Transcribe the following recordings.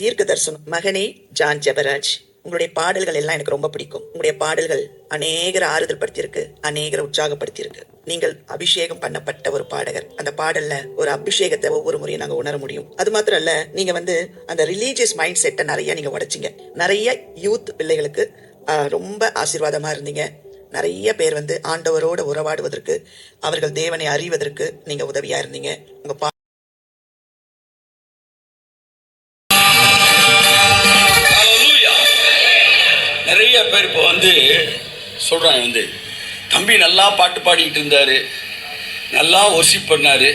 தீர்க்க தரிசனம் மகனே ஜான் ஜெபராஜ் உங்களுடைய பாடல்கள் எல்லாம் எனக்கு ரொம்ப பிடிக்கும். உங்களுடைய பாடல்கள் அநேகரை ஆறுதல் படுத்தியிருக்கு அநேகரை உற்சாகப்படுத்தியிருக்கு. நீங்கள் அபிஷேகம் பண்ணப்பட்ட ஒரு பாடகர். அந்த பாடல்ல ஒரு அபிஷேகத்தை ஒவ்வொரு முறையும் நாங்க உணர முடியும். அது மாத்திரம் இல்ல நீங்க வந்து அந்த ரிலீஜியஸ் மைண்ட் செட்டை நிறைய நீங்க உடைச்சிங்க. நிறைய யூத் பிள்ளைகளுக்கு ரொம்ப ஆசீர்வாதமா இருந்தீங்க. நிறைய பேர் வந்து ஆண்டவரோட உறவாடுவதற்கு அவர்கள் தேவனை அறிவதற்கு நீங்க உதவியா இருந்தீங்க. உங்க நிறைய பேர் இப்போ வந்து சொல்கிறாங்க வந்து தம்பி நல்லா பாட்டு பாடிக்கிட்டு இருந்தார். நல்லா ஒர்ஷிப் பண்ணார்.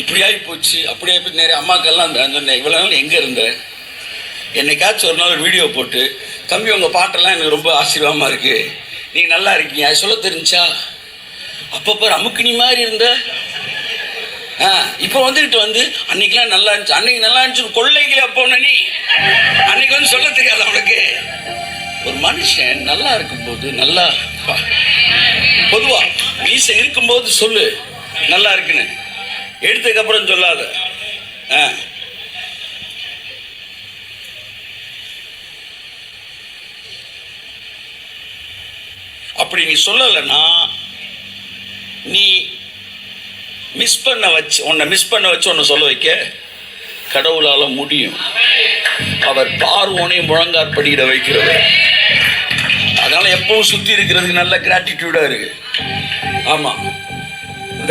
இப்படியாகி போச்சு. அப்படியே போய் நிறைய அம்மாக்கெல்லாம் சொன்னேன் இவ்வளோ நாள் எங்கே இருந்த? என்னைக்காச்சும் ஒரு நாள் வீடியோ போட்டு தம்பி உங்கள் பாட்டெல்லாம் எனக்கு ரொம்ப ஆசீர்வாதமாக இருக்குது நீங்கள் நல்லா இருக்கீங்க. அது சொல்ல தெரிஞ்சா அப்பப்போ அமுக்கினி மாதிரி இருந்த. ஆ இப்போ வந்துக்கிட்டு வந்து அன்னைக்கெல்லாம் நல்லா இருந்துச்சு. அன்னைக்கு நல்லா இருந்துச்சு. கொள்ளைகளே அப்போ நீ. அன்னைக்கு வந்து சொல்ல தெரியாது அவனுக்கு. மனுஷன் நல்லா இருக்கும்போது நல்லா பொதுவா மீசை இருக்கும்போது சொல்லு. நல்லா இருக்குன்னு. எடுத்ததுக்கு அப்புறம் சொல்லாத. ஆ. அப்படி நீ சொல்லலைன்னா நீ மிஸ் பண்ண வச்சு உன்னை மிஸ் பண்ண வச்சு உன்னை சொல்ல வைக்க. கடவுளால முடியும். அவர் பார்வோனை முழங்காற்படியிட வைக்கிறவர். அதனால் எப்பவும் சுத்தி இருக்கிறதுக்கு நல்ல கிராட்டிடியூடா இருக்கு. ஆமா.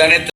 அனைத்து